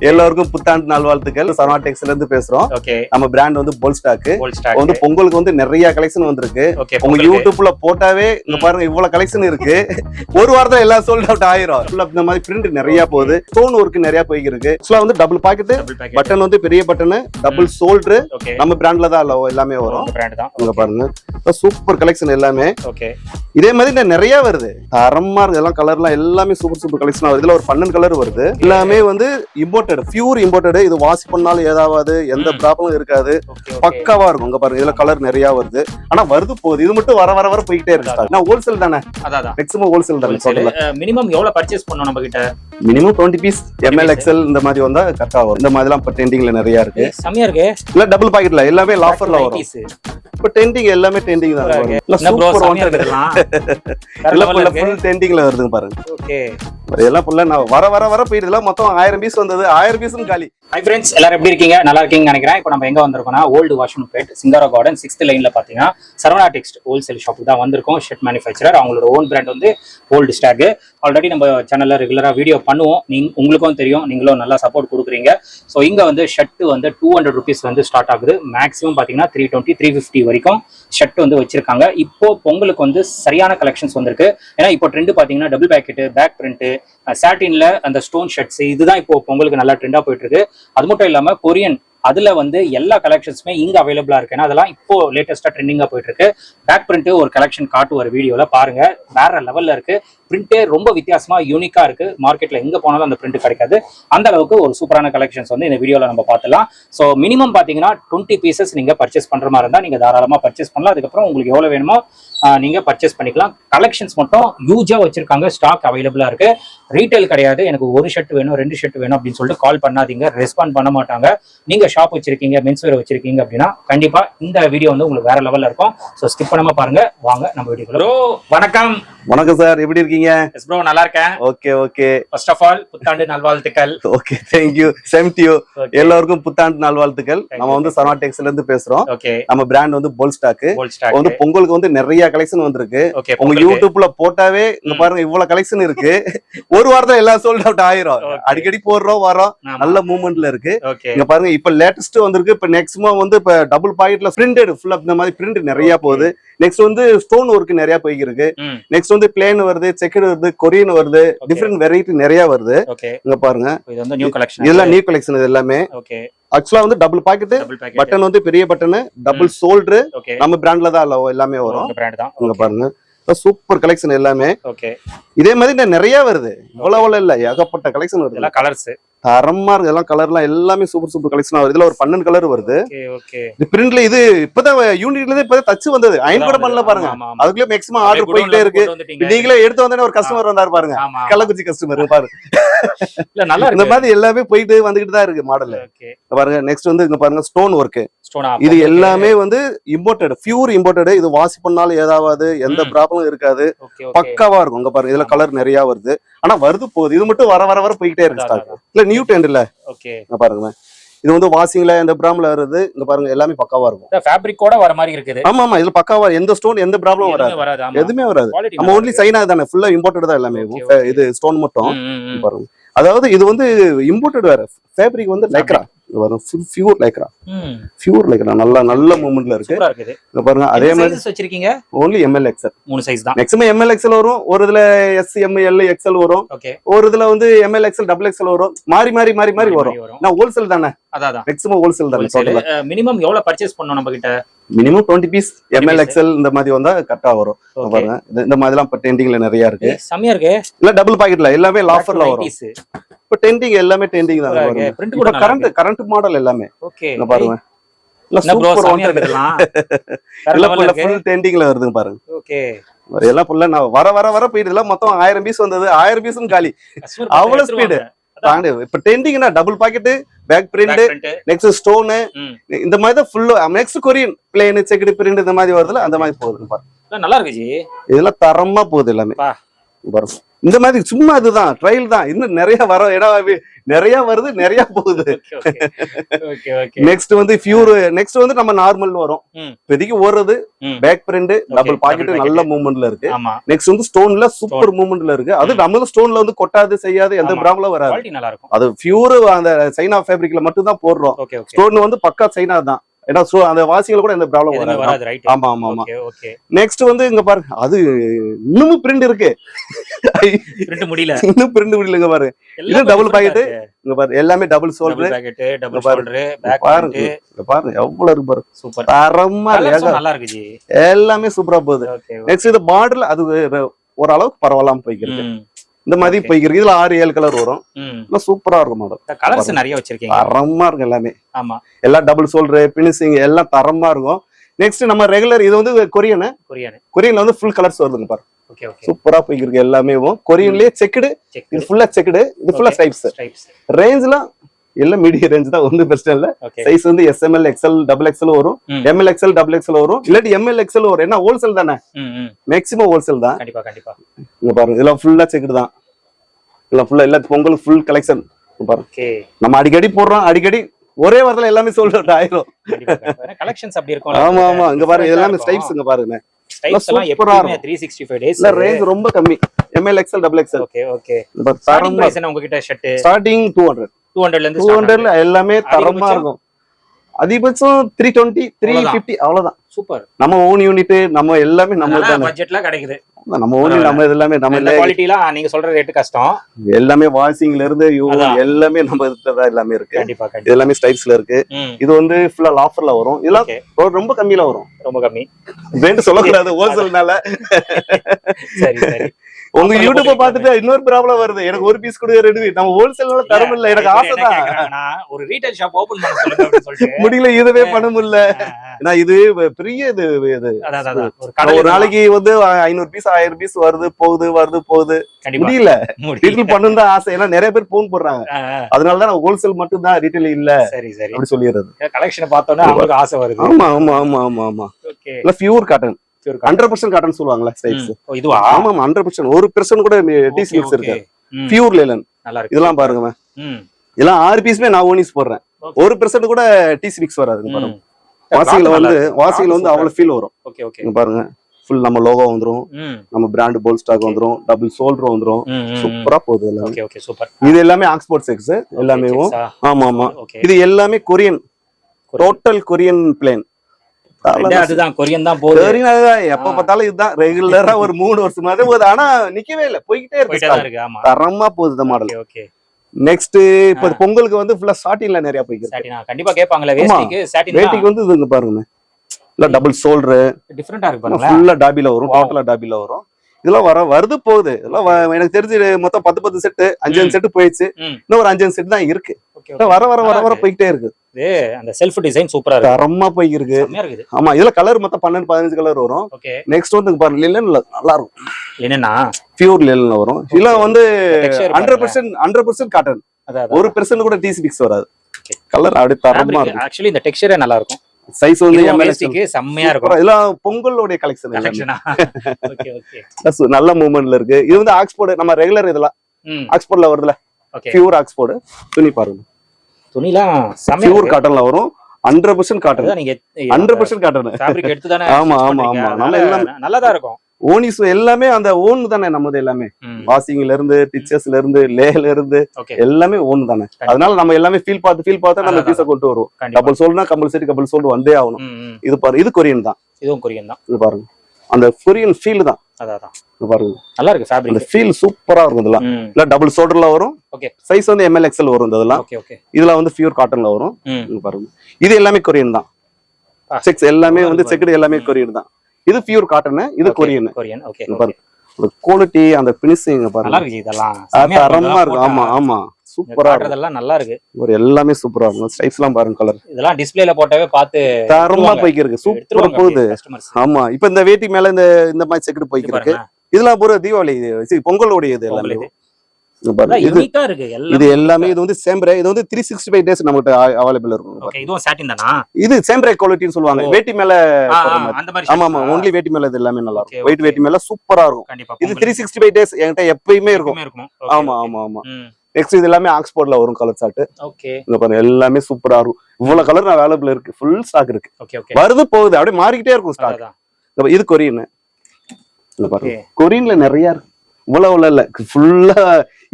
எல்லாருக்கும் புத்தாண்டு நல்வாழ்த்துக்கள். சரவணா டெக்ஸ்ல இருந்து பேசுறோம் நம்ம பிராண்ட் வந்து போல் ஸ்டாக் கோல்ட் ஸ்டாக் வந்து பொங்கலுக்கு வந்து நிறைய கலெக்ஷன் வந்திருக்கு. உங்க யூடியூப்ல போட்டாவே இங்க பாருங்க இவ்வளவு கலெக்ஷன் இருக்கு. ஒரு வாரத்துல எல்லாம் சோல்ட் அவுட் ஆயிரும். இந்த மாதிரி பிரிண்ட் நிறைய போகுது. ஸ்டோன் ஒர்க் நிறைய போயிருக்கு ஆக்சுவலா வந்து டபுள் பாக்கெட் பட்டன் வந்து பெரிய பட்டன் டபுள் சோல்டர் ஓகே நம்ம பிராண்ட்ல தான் எல்லா- எல்லாமே வரும். இங்க பாருங்க. சூப்பர் கலெக்ஷன் எல்லாமே. இதே மாதிரி நிறைய வருது. தரமா இருக்கு. எல்லாம் கலர்லாம் எல்லாமே சூப்பர் சூப்பர் கலெக்ஷன் வருது. இதுல ஒரு பன்னெண்டு கலர் வருது. எல்லாமே வந்து இம்போர்ட்டட் பியூர் இம்போர்ட்டட் இது வாஷ் பண்ணாலும் ஏதாவது எந்த ம். ப்ராப்ளம் இருக்காது. பக்காவா இருக்கும். இங்க பாருங்க இதுல கலர் நிறைய வருது. ஆனா வருது போகுது. இது மட்டும் வர வர வர போய்கிட்டே இருக்கு. நான் ஹோல்சேல் தானே? அதான் மேக்ஸிமம் ஹோல்சேல் தானே சொல்லல மினிமம் எவ்வளவு பர்ச்சேஸ் பண்ணணும் நம்ம கிட்ட minimum twenty piece M L XL இந்த மாதிரி வந்தா கரெக்டா வரும். இந்த மாதிரிலாம் இப்போ ட்ரெண்டிங்ல நிறைய இருக்கு. செம்மையா இருக்கு. இல்ல டபுள் பாக்கெட்ல எல்லாமே ஆஃபர்ல வரும். 90s. இப்போ ட்ரெண்டிங் எல்லாமே ட்ரெண்டிங் தான். இல்ல சூப்பர் இல்ல. ஃபுல் ட்ரெண்டிங்ல வருதுங்க பாருங்க. ஓகே. இதெல்லாம் ஃபுல்லா நான் வர வர வர போயிடுதுல மொத்தம் ஆயிரம் பீஸ் வந்தது. ஆயிரம் பீஸும் காலி. ஹை ஃப்ரெண்ட்ஸ் எல்லாரும் எப்படி இருக்கீங்க? நல்லா இருக்கீங்கன்னு நினைக்கிறேன். இப்போ நம்ம எங்க வந்திருக்கோம்னா old Washermanpet Singara garden sixth லைன்ல பாத்தீங்கன்னா சரவணா டெக்ஸ்ட் ஹோல்சேல் ஷாப்புக்கு தான் வந்திருக்கோம். ஷர்ட் மேனுஃபேக்சரர் அவங்களோட ஓன் பிராண்ட் வந்து ஓல்டு ஸ்டாக் ஆல்ரெடி நம்ம சேனல்ல ரெகுலரா வீடியோ பண்ணுவோம். நீங்க உங்களுக்கும் தெரியும். நீங்களும் நல்லா சப்போர்ட் கொடுக்குறீங்க. ஸோ இங்க வந்து ஷர்ட் வந்து டூ ஹண்ட்ரட் ருபீஸ் வந்து ஸ்டார்ட் ஆகுது. மேக்ஸிமம் பாத்தீங்கன்னா த்ரீ டுவெண்ட்டி த்ரீ ஃபிஃப்டி வரைக்கும் ஷர்ட் வந்து வச்சிருக்காங்க. இப்போ பொங்கலுக்கு வந்து சரியான கலெக்ஷன்ஸ் வந்திருக்கு. ஏன்னா இப்போ ட்ரெண்ட் பாத்தீங்கன்னா டபுள் பேக்கெட் பேக் பிரிண்ட் சாட்டின்ல அந்த ஸ்டோன் ஷர்ட்ஸ் இதுதான் இப்போ பொங்கலுக்கு நல்லா ட்ரெண்டா போயிட்டு இருக்கு. அது மட்டும் இல்லாம கொரியன் அதில் வந்து எல்லா கலெக்ஷன்ஸுமே இங்கே அவைலபிளாக இருக்கு. ஏன்னா அதெல்லாம் இப்போ லேட்டஸ்ட்டாக ட்ரெண்டிங்காக போயிட்டு இருக்கு பேக் பிரிண்ட் ஒரு கலெக்ஷன் காட்டுவார் வீடியோவில் பாருங்க. வேற லெவலில் இருக்கு. பிரிண்டே ரொம்ப வித்தியாசமாக யூனிக்காக இருக்கு. மார்க்கெட்டில் எங்கே போனாலும் அந்த பிரிண்ட் கிடைக்காது. அந்த அளவுக்கு ஒரு சூப்பரான கலெக்ஷன்ஸ் வந்து இந்த வீடியோவில் நம்ம பார்த்துலாம் ஸோ மினிமம் பார்த்தீங்கன்னா டுவெண்ட்டி பீசஸ் நீங்கள் பர்ச்சேஸ் பண்ற மாதிரி இருந்தால் நீங்கள் தாராளமாக பர்ச்சேஸ் பண்ணலாம். அதுக்கப்புறம் உங்களுக்கு எவ்வளோ வேணுமோ நீங்கள் பர்ச்சேஸ் பண்ணிக்கலாம். கலெக்ஷன்ஸ் மட்டும் யூஜாக வச்சிருக்காங்க. ஸ்டாக் அவைலபிளாக இருக்கு. ரீட்டைல் கிடையாது. எனக்கு ஒரு ஷர்ட் வேணும் ரெண்டு ஷர்ட் வேணும் அப்படின்னு சொல்லிட்டு கால் பண்ணாதீங்க. ரெஸ்பாண்ட் பண்ண மாட்டாங்க. நீங்க ஷாப் வச்சிருக்கீங்க மென்ஸ் வேர் வச்சிருக்கீங்க அப்படின்னா கண்டிப்பா இந்த வீடியோ வந்து உங்களுக்கு வேற லெவல்ல இருக்கும். ஸோ ஸ்கிப் பண்ணாம பாருங்க. வாங்க நம்ம வீடியோ வணக்கம். வணக்கம் சார் எப்படி இருக்கீங்க? எஸ் ப்ரோ நல்லா இருக்கேன். Okay okay first of all புத்தாண்டு நல்வாழ்த்துக்கள். Okay thank you same to. எல்லாருக்கும் புத்தாண்டு நல்வாழ்த்துக்கள். நம்ம. வந்து சரவணா டெக்ஸ்ல இருந்து பேசுறோம். ஓகே நம்ம பிராண்ட் வந்து போல் ஸ்டாக் வந்து பொங்கலுக்கு வந்து நிறைய கலெக்ஷன் வந்திருக்கு. ஓகே உங்க யூடியூப்ல போட்டாவே இங்க. பாருங்க இவ்வளவு கலெக்ஷன் இருக்கு. ஒரு வாரத்துல எல்லாம் சோல்ட் அவுட் ஆயிரும். அடிக்கடி போடுறோம் வரோம் நல்ல மூவ்மெண்ட்ல இருக்கு. இங்க பாருங்க இப்ப லேட்டஸ்ட் வந்திருக்கு. இப்ப மேக்ஸிமம் வந்து இப்ப டபுள் பாக்கெட்ல பிரிண்டட் ஃபுல்லா இந்த மாதிரி பிரிண்ட் நிறைய. போகுது. நெக்ஸ்ட் வந்து ஸ்டோன் ஒர்க் நிறைய போய்க்கு ம். நெக்ஸ்ட் வந்து பிளேன் வருது செக்கட் வருது கொரியன் வருது. டிஃப்ரெண்ட் வெரைட்டி நிறைய வருது. இங்க பாருங்க. இதெல்லாம் நியூ கலெக்ஷன் இது எல்லாமே. ஆக்சுவலா வந்து டபுள் பாக்கெட் பட்டன் வந்து பெரிய பட்டன் டபுள் சோல்டர் நம்ம பிராண்ட்ல தான் எல்லா- எல்லாமே வரும். இங்க பாருங்க. சூப்பர் கலெக்ஷன் எல்லாமே. ஓகே இதே மாதிரி நிறைய வருது. இவ்வளவு இல்ல. ஏகப்பட்ட கலெக்ஷன் வருது. கலர்ஸ் தரமா இருக்கு. எல்லாம் கலர்லாம் எல்லாமே சூப்பர் சூப்பர் கலெக்ஷன் வருது. இதுல ஒரு பன்னெண்டு கலர் வருது. பிரிண்ட்ல இது இப்பதான் யூனிட்ல இருந்து இப்பதான் தச்சு வந்தது. அயன் கூட பண்ணல பாருங்க. அதுக்குள்ளே மேக்ஸிமம் ஆர்டர் போயிட்டே இருக்கு. நீங்களே எடுத்து வந்தோடனே ஒரு கஸ்டமர் வந்தாரு பாருங்க. கள்ளக்குச்சி கஸ்டமர் பாருங்க இல்ல நல்லா இந்த மாதிரி எல்லாமே போயிட்டு வந்துகிட்டு தான் இருக்கு மாடல் பாருங்க நெக்ஸ்ட் வந்து இங்க பாருங்க ஸ்டோன் ஒர்க் இது எல்லாமே வந்து இம்போர்ட்டட் பியூர் இம்போர்ட்டட் இது வாஷ் பண்ணாலும் ஏதாவது எந்த ம். ப்ராப்ளம் இருக்காது. பக்காவா இருக்கும். இங்க பாருங்க இதுல கலர் நிறைய வருது. ஆனா வருது போகுது. இது மட்டும் வர வர வர போய்கிட்டே இருக்கு ஸ்டாக் இல்ல நியூ டென்ட் இல்ல. ஓகே பாருங்க. இது வந்து வாஷிங்ல இந்த பிராம்ல வருது இங்க பாருங்க எல்லாமே பக்காவா இருக்கும். ஃபேப்ரிக்கோட வர மாதிரி இருக்குது. ஆமா ஆமா இதுல பக்காவா எந்த ஸ்டோன் எந்த ப்ராப்ளம் வராது. எதுவுமே வராது. நம்ம ஒன்லி சைனா தானே ஃபுல்லா இம்போர்ட்டட் தான் எல்லாமே. இது ஸ்டோன் மட்டும். பாருங்க. அதாவது இது வந்து இம்போர்ட்டட் வேற. ஃபேப்ரிக் வந்து லைக்ரா வரும். பியூர் லைக்ரா ம். பியூர் லைக்ரா நல்லா நல்ல மூமெண்ட்ல இருக்கு. இங்க பாருங்க அதே மாதிரி வச்சிருக்கீங்க? ஓன்லி எம்எல் எக்ஸ்எல் மூணு சைஸ் தான். மேக்ஸிமம் எம்எல் எக்ஸ்எல் வரும் ஒரு இதுல எஸ் எம் எல் எக்ஸ்எல் வரும். ஒரு இதுல வந்து எம்எல் எக்ஸ்எல் டபுள் எக்ஸ்எல் வரும். மாறி மாறி மாறி மாறி வரும். நான் ஹோல்சேல் தானே? அதான் மேக்ஸிமம் ஹோல்சேல் தானே மினிமம் எவ்வளவு பர்ச்சேஸ் பண்ணணும் நம்ம கிட்ட minimum twenty piece M L. XL இந்த மாதிரி வந்தா கரெக்டா வரும். பாருங்க இந்த மாதிரிலாம் இப்ப டெண்டிங்ல நிறைய இருக்கு. செம்மையா இருக்கு. இல்ல டபுள் பாக்கெட்ல எல்லாமே ஆஃபர்ல வரும். இப்ப டெண்டிங் எல்லாமே டெண்டிங் தான். இப்ப கரண்ட் கரண்ட் மாடல் எல்லாமே. ஓகே. பாருங்க. வருதுங்க பாருங்க. ஓகே. எல்லாம் ஃபுல்லா நான் வர வர வர போயிடுதுல மொத்தம் ஆயிரம் பீஸ் வந்தது. ஆயிரம் பீஸும் காலி. அவ்வளவு speed. தாண்டி இப்ப டெண்டிங்னா double pocket back print next stone. இந்த மாதிரி தான் ஃபுல்லா next Korean plain checked print இந்த மாதிரி வருதுல அந்த மாதிரி போகுது பாருங்க. நல்லா இருக்கு இதெல்லாம் தரமா போகுது எல்லாமே. பாருங்க இந்த மாதிரி சும்மா இதுதான் ட்ரையல் தான். இன்னும் நிறைய வர இடம் நிறைய வருது நிறைய போகுது. நெக்ஸ்ட் வந்து ஃபியூர் நெக்ஸ்ட் வந்து நம்ம நார்மல் வரும். இப்போதைக்கு ஓடுறது. பேக் பிரிண்ட் டபுள் பாக்கெட் நல்ல மூவ்மெண்ட்ல இருக்கு. நெக்ஸ்ட் வந்து ஸ்டோன்ல சூப்பர் மூவ்மெண்ட்ல இருக்கு. அது நம்ம ஸ்டோன்ல வந்து கொட்டாது செய்யாது எந்த. ப்ராப்ளம் வராது. அது பியூர் அந்த சைனா ஃபேப்ரிக்ல மட்டும் தான் போடுறோம் ஸ்டோன் வந்து பக்கா சைனா தான். ஏன்னா அந்த வாசிகள் கூட எந்த ப்ராப்ளம் வராது. ஆமா ஆமா ஆமா. நெக்ஸ்ட் வந்து இங்க பாருங்க அது இன்னும் பிரிண்ட் இருக்கு. பிரிண்ட் முடியல. இன்னும் பிரிண்ட் முடியலங்க பாரு. இது double pocket. இங்க பாரு எல்லாமே double shoulder double pocket double பாரு. பேக் பாருங்க இங்க பாருங்க எவ்வளவு இருக்கு பாரு. சூப்பர் தரமா நல்லா இருக்கு எல்லாமே சூப்பரா போகுது. நெக்ஸ்ட் இது பார்டர்ல அது ஓரளவுக்கு பரவாயில்லாம போய்க்கிருக்கு. ம். இந்த மாதிரி Okay. போய்க்கிருக்கு. இதுல ஆறு ஏழு கலர் வரும். சூப்பரா இருக்கும் மாடல் கலர்ஸ் நிறைய வச்சிருக்கீங்க. தரமா இருக்கும் எல்லாமே. ஆமா. எல்லாம் டபுள் சோல்டர் பினிஷிங் எல்லாம் தரமா இருக்கும். நெக்ஸ்ட் நம்ம ரெகுலர் இது வந்து கொரியன். கொரியானு. கொரியன்ல வந்து ஃபுல் கலர்ஸ் வருதுங்க பாரு சூப்பரா போய்க்கிருக்கு எல்லாமே கொரியன்லயே செக்குடு செக் இது ஃபுல்லா செக்குடு இது ஃபுல்லா ஸ்டைப்ஸ் ஸ்ட்ரைப்ஸ் ரேஞ்ச்ல எல்லாம் மீடியம் ரேஞ்ச் தான் ஒன்றும் பிரச்சனை இல்ல. சைஸ் வந்து S M L XL double XL வரும். M L XL double XL வரும். இல்லாட்டி எம்எல் எக்ஸ்எல் வரும். என்ன ஹோல்சேல் தானே? மேக்ஸிமம் ஹோல்சேல் தான். கண்டிப்பா கண்டிப்பா. இங்க பாருங்க இதெல்லாம் ஃபுல்லா செக்குடு தான். இதெல்லாம் ஃபுல்லா எல்லா பொங்கல் ஃபுல் கலெக்ஷன் பாருங்க. நம்ம அடிக்கடி போடுறோம் அடிக்கடி ஒரே வாரத்துல எல்லாமே சோல்ட் அவுட் ஆயிரும். கலெக்ஷன்ஸ் அப்படி இருக்கும். ஆமா ஆமா. இங்க பாருங்க எல்லாமே ஸ்டைப்ஸ் இங்க பாருங்க. ஸ்டைப்ஸ் எல்லாம் சூப்பரா எப்பவுமே 365 டேஸ் இல்ல ரேஞ்ச் ரொம்ப கம்மி. M L XL double XL okay okay starting two hundred 200 ல இருந்து டூ ஹண்ட்ரட்ல எல்லாமே தரமா? இருக்கும். அதிகபட்சம் த்ரீ டுவெண்ட்டி த்ரீ. ஃபிஃப்டி அவ்வளவுதான். சூப்பர். நம்ம ஓன் யூனிட் நம்ம எல்லாமே நம்ம நம்ம தானே. பட்ஜெட்ல கிடைக்குது. நம்ம ஓன் நம்ம எல்லாமே நம்ம குவாலிட்டிலாம் நீங்க சொல்ற ரேட் கஷ்டம். எல்லாமே வாஷிங்ல இருந்து. எல்லாமே நம்ம இதுல தான் எல்லாமே இருக்கு. கண்டிப்பா எல்லாமே ஸ்டைப்ஸ்ல இருக்கு. இது வந்து ஃபுல்லா ஆஃபர்ல வரும். இதெல்லாம் ரொம்ப கம்மியில வரும். ரொம்ப கம்மி. வேண்டு சொல்லக்கூடாது ஹோல்சேல்னால சரி சரி. உங்க யூடியூப. பார்த்துட்டு இன்னொரு ப்ராப்ளம் வருது. எனக்கு ஒரு பீஸ் கொடுக்க ரெண்டு. நம்ம ஹோல்சேல்னால தரம் இல்ல. எனக்கு ஆசைதான் கேக்குறாங்கன்னா, ஒரு ரீட்டைல் ஷாப் ஓபன் பண்ண முடியல இதுவே பண்ண முடியல. ஏன்னா இது பெரிய இது இது. ஒரு நான் நாளைக்கு வந்து ஐநூறு பீஸ் ஆயிரம் பீஸ் வருது போகுது வருது போகுது. முடியல. முடியல. ரீட்டைல் பண்ணணும் தான் ஆசை. ஏன்னா நிறைய பேர் போன் போடுறாங்க. அதனாலதான் நான் ஹோல்சேல் மட்டும் தான் ரீட்டைல் இல்ல. சரி சரி. அப்படி சொல்லிடுறது. கலெக்ஷன் பார்த்தோன்னே அவங்களுக்கு ஆசை வருது. ஆமா ஆமா ஆமா ஆமா ஆமா. ஓகே இல்ல pure cotton hundred percent cotton சொல்லுவாங்கல்ல ஸ்டைல்ஸ் இதுவா? ஆமா ஹண்ட்ரட் பர்சன்ட் ஒரு பெர்சன்ட் கூட டிசி மிக்ஸ் இருக்கு பியூர் லேலன் நல்லா இருக்கு. இதெல்லாம் பாருங்க இதெல்லாம் ஆறு பீஸ்மே நான் ஓனிஸ் போடுறேன். ஒரு பெர்சன்ட் கூட டிசி மிக்ஸ் வராது பாருங்க. Cloth வந்து Cloth வந்து அவ்வளவு ஃபீல் வரும். Okay okay. பாருங்க. ஃபுல் நம்ம லோகோ வந்துரும். நம்ம பிராண்ட் போல் ஸ்டாக் வந்துரும். டபுள் சோல்டர் வந்துரும். சூப்பரா போகுது எல்லாமே. ஓகே ஓகே சூப்பர் இது எல்லாமே ஆக்ஸ்போர்ட் செக்ஸ் எல்லாமே ஆமா ஆமா இது எல்லாமே கொரியன் டோட்டல் கொரியன் பிளேன் அதுதான் கொரியன் தான் போகுது. எப்ப பார்த்தாலும் இதுதான். ரெகுலரா ஒரு மூணு வருஷமாவே போகுது. ஆனா நிக்கவே இல்ல. போய்கிட்டே இருக்கு தரமா போகுது இந்த மாடல். ஓகே நெக்ஸ்ட் இப்ப பொங்கலுக்கு வந்து ஃபுல்லா ஸ்டார்டிங்ல நிறைய போய்க்கு கண்டிப்பா கேட்பாங்களே வேட்டிக்கு வந்து இது இங்க பாருங்க. இல்ல டபுள் சோல்டர் டிஃபரெண்டா இருக்கு பாருங்களேன். ஃபுல்லா டாபில வரும். டோட்டலா டாபில வரும். இதெல்லாம் வர வருது போகுது. இதெல்லாம் எனக்கு தெரிஞ்சு மொத்தம் பத்து பத்து செட்டு அஞ்சு. செட்டு போயிடுச்சு. இன்னும் ஒரு அஞ்சு செட் தான் இருக்கு. வர வர வர வர போய்கிட்டே இருக்கு. அந்த செல்ஃப் டிசைன் சூப்பரா இருக்கு. தரமா செம்மையா இருக்குது. ஆமா இதுல கலர் மொத்தம் பன்னெண்டு பதினஞ்சு கலர் வரும். ஓகே நெக்ஸ்ட் வந்து பாருங்க லிலன் நல்லா இருக்கும். என்னன்னா பியூர் லிலன்ல வரும். இதெல்லாம் வந்து hundred. Percent hundred percent cotton ஒரு பெர்சன்ட் கூட டிசி பிக்ஸ் வராது. கலர் அப்படியே தரமா இருக்கும். ஆக்சுவலி இந்த டெக்ஸ்சரே நல்லா இருக்கும். சைஸ் வந்து வேஸ்டிக்கு செம்மையா இருக்கும். இதெல்லாம் பொங்கலோடைய கலெக்ஷன் கலெக்ஷனா ஓகே ஓகே நல்ல மூவ்மெண்ட்ல இருக்கு. இது வந்து ஆக்ஸ்போர்ட் நம்ம ரெகுலர் இதெல்லாம் ஆக்ஸ்போர்ட்ல வருதுல. பியூர் ஆக்ஸ்போர்ட் துணி பாருங்க. துணிலாம் பியூர் காட்டன்ல வரும். ஹண்ட்ரட் பர்சன்ட் காட்டன் நீங்க ஹண்ட்ரட் பர்சன்ட் காட்டன் ஃபேப்ரிக் எடுத்து தானே ஆமா, ஆமா. ஆமா. அதனால எல்லாம் நல்லா தான் இருக்கும். ஓனிஸ் எல்லாமே அந்த ஓன் தானே நம்மது எல்லாமே. ம். வாஷிங்ல இருந்து டிச்சர்ஸ்ல இருந்து லேல இருந்து எல்லாமே ஓன் தானே. அதனால நம்ம எல்லாமே ஃபீல் பார்த்து ஃபீல் பார்த்தா நம்ம பீஸை கொண்டு வருவோம். டபுள் சோல்னா கம்பல்சரி கபுள் சோல் வந்தே ஆகணும். இது பாரு இது கொரியன் தான். இதுவும் கொரியன் தான். இது பாருங்க. அந்த கொரியன் ஃபீல் தான். அதான் பாருங்க. நல்லா இருக்கு அந்த ஃபேப்ரிக் ஃபீல் சூப்பரா இருக்கும் இதெல்லாம். இல்ல டபுள் ஷோல்டர்ல வரும். Okay. சைஸ் வந்து எம்எல் எக்ஸ்எல் வரும் இதெல்லாம். ஓகே ஓகே இதுல வந்து பியூர் காட்டன்ல வரும். பாருங்க. இது எல்லாமே கொரியன் தான். செக்ஸ் எல்லாமே நல்லா வந்து செக்குடு எல்லாமே கொரியன் தான். இது பியூர் காட்டன் இது. கொரியன் கொரியன் ஓகே பாருங்க. குவாலிட்டி அந்த பினிஷிங் நல்லா பாருங்க. இருக்கு இதெல்லாம். அது செம்மையா தரமா இருக்கும். ஆமா ஆமா. சூப்பரா காட்டுறதெல்லாம் நல்லா இருக்கு. ஒரு எல்லாமே சூப்பரா இருக்கும். ஸ்டைப்ஸ் எல்லாம் பாருங்க கலர் இதெல்லாம் டிஸ்ப்ளேல போட்டவே பார்த்து தரமா. போய்க்கு இருக்கு சூப்பரா போகுது. ஆமா. இப்ப இந்த வேட்டி மேல இந்த இந்த மாதிரி செக்குடு இது போய்க்கு இருக்கு இதெல்லாம் பூரா தீபாவளி பொங்கலோடைய இது எல்லாமே. இது. எல்லாம் இது வந்து சேம்பரே இது வந்து த்ரீ சிக்ஸ்டி ஃபைவ் டேஸ் நம்மகிட்ட அவைலபிள் இருக்கும். இது சேம்பரே குவாலிட்டின்னு சொல்லுவாங்க. வேட்டி மேல ஆமா ஆமா? ஒன்லி வேட்டி மேல இது எல்லாமே நல்லா இருக்கும். White okay. வேட்டி மேல சூப்பரா இருக்கும். இது த்ரீ சிக்ஸ்டி ஃபைவ் டேஸ் என்கிட்ட எப்பயுமே இருக்கும். ஆமா ஆமா ஆமா. நெக்ஸ்ட் இது எல்லாமே ஆக்ஸ்போர்ட்ல வரும் கலர் ஓகே இங்க பாருங்க எல்லாமே சூப்பரா இருக்கும். இவ்வளவு கலர் அவைலபிள் இருக்கு. ஃபுல் ஸ்டாக் இருக்கு. வருது போகுது. அப்படியே மாறிக்கிட்டே இருக்கும் ஸ்டாக் இது கொரியன் பாருங்க. கொரியன்ல நிறைய இருக்கு. இவ்வளவு இல்ல. ஃபுல்லா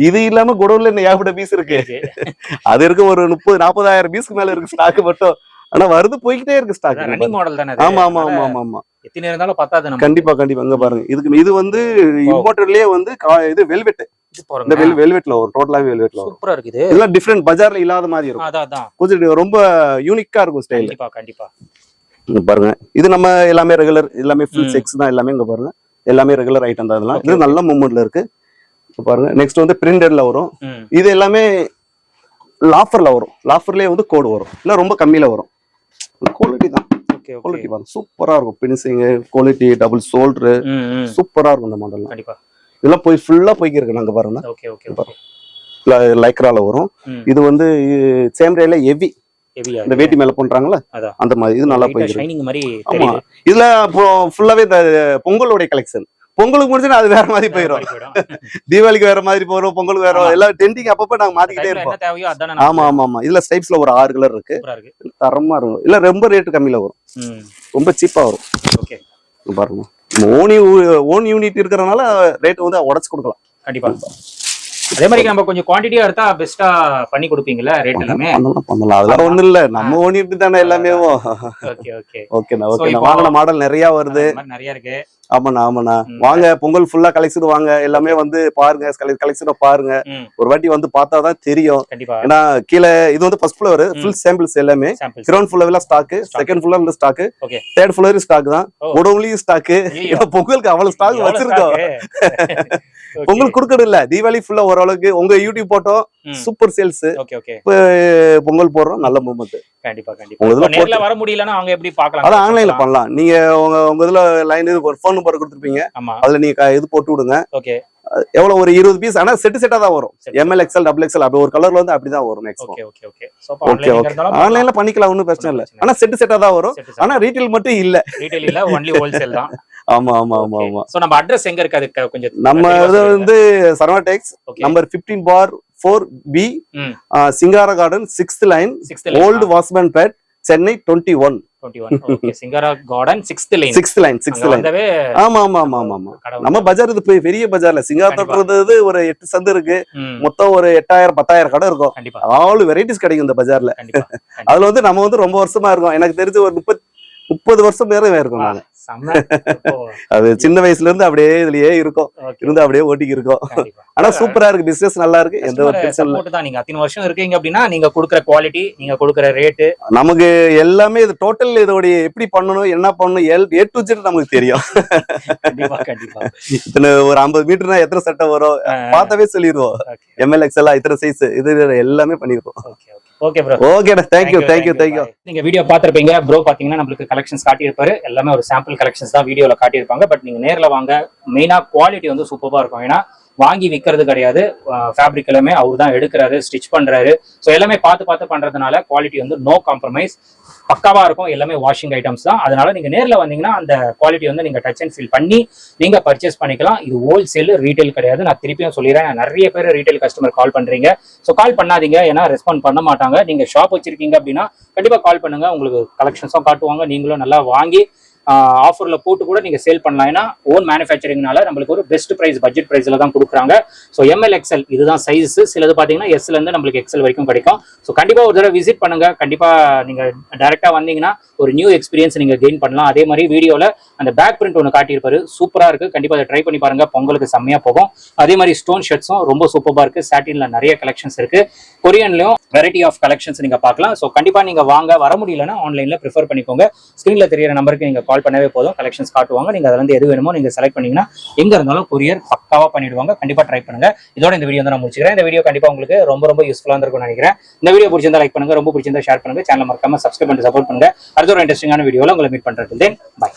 இது இல்லாம குடவுல இன்னும் ஏகப்பட்ட பீஸ் இருக்கு. அது இருக்கு ஒரு முப்பது நாற்பதாயிரம் பீஸ்க்கு மேல இருக்கு ஸ்டாக் மட்டும். ஆனா வருது போய்கிட்டே இருக்கு ஸ்டாக் மாடல் தானே. ஆமா ஆமா ஆமா ஆமா ஆமா. எத்தனை இருந்தாலும் பத்தாது நம்ம. கண்டிப்பா கண்டிப்பா. இங்க பாருங்க. இதுக்கு இது வந்து இம்போர்ட்டர்லயே வந்து இது வெல்வெட் இந்த பாருங்க வெல் வெல்வெட்ல வரும். டோட்டலாவே வெல்வெட்ல சூப்பரா இருக்குது. இதெல்லாம் டிஃப்ரெண்ட் பஜார்ல இல்லாத மாதிரி இருக்கும். அதான் கொஞ்சம் ரொம்ப யூனிக்கா இருக்கும் ஸ்டைல் கண்டிப்பா கண்டிப்பா. பாருங்க. இது நம்ம எல்லாமே ரெகுலர் எல்லாமே ஃபுல். செக்ஸ் தான் எல்லாமே இங்க பாருங்க. எல்லாமே ரெகுலர் ஐட்டம் தான் இதெல்லாம். இது நல்ல மூமெண்ட்ல இருக்கு. பாருங்க. நெக்ஸ்ட் வந்து பிரிண்டட்ல வரும். இது எல்லாமே லாஃபர்ல வரும். லாஃபர்லயே வந்து கோடு வரும். இல்ல ரொம்ப கம்மியில வரும். குவாலிட்டி தான். குவாலிட்டி பாருங்க சூப்பரா இருக்கும். பினிசிங் குவாலிட்டி டபுள் ம் சூப்பரா இருக்கும் இந்த மாடல் கண்டிப்பா. இதெல்லாம் போய் ஃபுல்லா போய்க்கிருக்கு நாங்க பாருங்க. ஓகே லைக்ரால வரும். இது வந்து சேம்ரேல ஹெவி இந்த வேட்டி மேல பண்றாங்கல்ல அதான். அந்த மாதிரி இது நல்லா மாதிரி ஆமா. இதுல ஃபுல்லாவே இந்த பொங்கலோடைய கலெக்ஷன் பொங்கலுக்கு முடிஞ்சுன்னா அது வேற மாதிரி போயிடும் போயிடும். தீபாவளிக்கு வேற மாதிரி போறோம் பொங்கலுக்கு வேற. எல்லாம் டென்டிங் அப்பப்ப நாங்க மாத்திக்கிட்டே இருப்போம். ஆமா ஆமா ஆமா. இதுல ஸ்டைப்ஸ்ல ஒரு ஆறு கலர் இருக்கு. தரமா இருக்கும். இல்ல ரொம்ப ரேட் கம்மியில வரும். ரொம்ப சீப்பா வரும். ஓகே பாருங்க. ஓன் ஓன் யூனிட் இருக்கறனால ரேட் வந்து உடச்சு கொடுக்கலாம். கண்டிப்பா. அதே மாதிரி நம்ம கொஞ்சம் குவாண்டிட்டியா எடுத்தா பெஸ்டா பண்ணி கொடுப்பீங்கல்ல ரேட் எல்லாமே? பண்ணலாம் பண்ணலாம். அதெல்லாம் ஒண்ணும் இல்ல நம்ம ஓன் யூனிட் தானே எல்லாமே. ஓகே ஓகே ஓகேண்ணா இப்போ- வாங்கின மாடல் நிறைய வருது. நிறைய இருக்கு. ஆமாண்ணா ஆமாண்ணா. வாங்க பொங்கல் ஃபுல்லா கலெக்ஷன் வாங்க. எல்லாமே வந்து பாருங்க கலெக்ஷனை பாருங்க. ஒரு வாட்டி வந்து பார்த்தா தான் தெரியும். ஏன்னா கீழே இது வந்து ஃபர்ஸ்ட் ஃப்ளோர் ஃபுல் சாம்பிள்ஸ் எல்லாமே. கிரவுண்ட் ஃபுல்லா ஸ்டாக் செகண்ட் ஃபுல்லா stock Okay. Third floor stock தான். உடவுலயும் ஸ்டாக் ஐயோ. பொங்கலுக்கு அவ்வளவு ஸ்டாக் வச்சிருக்கோம். பொங்கல் கொடுக்கறது இல்ல. தீபாவளி ஃபுல்லா ஓரளவுக்கு உங்க யூடியூப் போட்டோம். Super sales. பொங்கல் போடுறோம் நல்ல மூமெண்ட் கண்டிப்பா நேர்ல வர முடியலன்னா அவங்க எப்படி பார்க்கலாம்? அதான் ஆன்லைன்ல பண்ணலாம். நீங்க உங்க உங்க இதுல லைன் இது ஒரு ஃபோன் நம்பர் கொடுத்துருப்பீங்க. அதுல நீங்க இது போட்டு விடுங்க. ஓகே. எவ்வளவு ஒரு இருபது பீஸ் ஆனா செட்டு செட்டா தான் வரும். எம்எல் எக்ஸ்எல் டபுள் எக்ஸ்எல் அப்படி ஒரு கலர்ல வந்து அப்படிதான் வரும் மேக்ஸிமம் ஓகே ஓகே ஆன்லைன்ல பண்ணிக்கலாம் ஒன்றும் பிரச்சனை இல்ல. ஆனா செட்டு செட்டா தான் வரும். ஆனா ரீட்டைல் மட்டும் இல்ல. ரீட்டைல் இல்ல ஒன்லி ஹோல்சேல் தான். ஆமா ஆமா ஆமா ஆமா. சோ நம்ம அட்ரஸ் எங்க இருக்கு? அதுக்கு கொஞ்சம் நம்ம இது. வந்து சரவணா டெக்ஸ். நம்பர் 15 பார் four B. Singara garden sixth line old Washermanpet Chennai twenty one 21 okay Singara garden 6th line sixth line sixth line வந்தவே ஆமா ஆமா ஆமா ஆமா ஆமா கடை நம்ம பஜார் இது பெரிய- பெரிய பஜார்ல சிங்கார். தொட்டுறது ஒரு எட்டு சந்து இருக்கு. மொத்தம் ஒரு எட்டாயிரம் பத்தாயிரம் கடை இருக்கும். ஆல் வெரைட்டிஸ் கிடைக்கும் இந்த பஜார்ல அதுல வந்து நம்ம வந்து ரொம்ப வருஷமா இருக்கோம். எனக்கு தெரிஞ்சு ஒரு முப்பத் முப்பது வருஷம் பேரும் இருக்கும் நாங்க. அது சின்ன வயசுல இருந்து அப்படியே இதுலயே இருக்கும். இருந்து அப்படியே ஓட்டிக்கு இருக்கோம். ஆனா சூப்பரா இருக்கு. பிசினஸ் நல்லா இருக்கு. எந்த ஒரு பிரச்சனை தான். நீங்க அத்தனை வருஷம் இருக்கீங்க அப்படின்னா நீங்க கொடுக்குற குவாலிட்டி நீங்க கொடுக்குற ரேட்டு நமக்கு எல்லாமே இது டோட்டல் இதோடைய எப்படி பண்ணணும் என்ன பண்ணணும் எல் ஏ டு ஜெட் நமக்கு தெரியும். கண்டிப்பா கண்டிப்பா. இத்தனை ஒரு ஐம்பது மீட்டர்னா எத்தனை சட்டை வரும்? பார்த்தாவே சொல்லிடுவோம் எம்எல் எக்ஸ்எல் இத்தனை சைஸ் இது எல்லாமே பண்ணிருக்கோம். ஓகே ஓகே ப்ரோ ஓகேடா thank you thank you thank you நீங்க வீடியோ பாத்திருப்பீங்க ப்ரோ பாத்தீங்கன்னா நம்மளுக்கு கலெக்ஷன்ஸ் காட்டியிருப்பாரு. எல்லாமே ஒரு சாம்பிள் கலெக்ஷன்ஸ் தான் வீடியோல காட்டியிருப்பாங்க. பட் நீங்க நேரில் வாங்க. மெயினா குவாலிட்டி வந்து சூப்பராக இருக்கும். ஏன்னா வாங்கி விற்கிறது கிடையாது. ஃபேப்ரிக் எல்லாமே அவர் தான் எடுக்கிறாரு ஸ்டிச் பண்றாரு. ஸோ எல்லாமே பார்த்து பார்த்து பண்றதுனால குவாலிட்டி வந்து நோ காம்ப்ரமைஸ் பக்காவா இருக்கும். எல்லாமே வாஷிங் ஐட்டம்ஸ் தான். அதனால நீங்க நேரில் வந்தீங்கன்னா அந்த குவாலிட்டி வந்து நீங்க டச் அண்ட் ஃபீல் பண்ணி நீங்க பர்ச்சேஸ் பண்ணிக்கலாம். இது ஹோல்சேல் ரீட்டைல் கிடையாது. நான் திருப்பியும் சொல்லிடுறேன். நிறைய பேர் ரீட்டைல் கஸ்டமர் கால் பண்றீங்க. ஸோ கால் பண்ணாதீங்க. ஏன்னா ரெஸ்பாண்ட் பண்ண மாட்டாங்க. நீங்க ஷாப் வச்சிருக்கீங்க அப்படின்னா கண்டிப்பா கால் பண்ணுங்க. உங்களுக்கு கலெக்ஷன்ஸும் காட்டுவாங்க. நீங்களும் நல்லா வாங்கி ஆஃபரில் போட்டு கூட நீங்கள் சேல் பண்ணலாம். ஏன்னா ஓன் மேனுஃபேக்சரிங்னால நம்மளுக்கு ஒரு பெஸ்ட் ப்ரைஸ் பட்ஜெட் ப்ரைஸில் தான் கொடுக்குறாங்க. ஸோ எம்எல் எக்ஸல் இதுதான் சைஸ் சிலது பார்த்தீங்கன்னா எஸ்லேருந்து நம்மளுக்கு எக்ஸல் வரைக்கும் கிடைக்கும். ஸோ கண்டிப்பாக ஒரு தடவை விசிட் பண்ணுங்க. கண்டிப்பாக நீங்கள் டேரெக்டாக வந்தீங்கன்னா ஒரு நியூ எக்ஸ்பீரியன்ஸ் நீங்கள் கெயின் பண்ணலாம். அதே மாதிரி வீடியோவில் அந்த பேக் பிரிண்ட் ஒன்று காட்டியிருப்பாரு. சூப்பராக இருக்குது கண்டிப்பாக அதை ட்ரை பண்ணி பாருங்கள் பொங்கலுக்கு செம்மையா போகும். அதே மாதிரி ஸ்டோன் ஷர்ட்ஸும் ரொம்ப சூப்பராக இருக்குது சாட்டினில் நிறைய கலெக்ஷன்ஸ் இருக்குது கொரியன்லையும் வெரைட்டி ஆஃப் கலெக்ஷன்ஸ் நீங்கள் பார்க்கலாம். ஸோ கண்டிப்பாக நீங்க வாங்க. வர முடியலன்னா ஆன்லைனில் ப்ரிஃபர் பண்ணிக்கோங்க. ஸ்க்ரீனில் தெரியிற நம்பருக்கு நீங்கள் கால் பண்ணவே போதும். கலெக்ஷன்ஸ் காட்டுவாங்க. நீங்க அதுல இருந்து எது வேணுமோ நீங்க செலக்ட் பண்ணீங்கன்னா எங்க இருந்தாலும் கொரியர் பக்காவா பண்ணிடுவாங்க. கண்டிப்பா ட்ரை பண்ணுங்க. இதோட இந்த வீடியோ வந்து நான் முடிச்சுக்கிறேன். இந்த வீடியோ கண்டிப்பா உங்களுக்கு ரொம்ப ரொம்ப யூஸ்ஃபுல்லா இருந்திருக்கும்னு நினைக்கிறேன். இந்த வீடியோ பிடிச்சிருந்தா லைக் பண்ணுங்க. ரொம்ப பிடிச்சிருந்தா ஷேர் பண்ணுங்க. சேனல் மறக்காம சப்ஸ்கிரைப் பண்ணி சப்போர்ட் பண்ணுங்க. அடுத்த ஒரு இன்ட்ரெஸ்டிங்கான வீடியோல உங்களை மீட் பண்றது தென் பை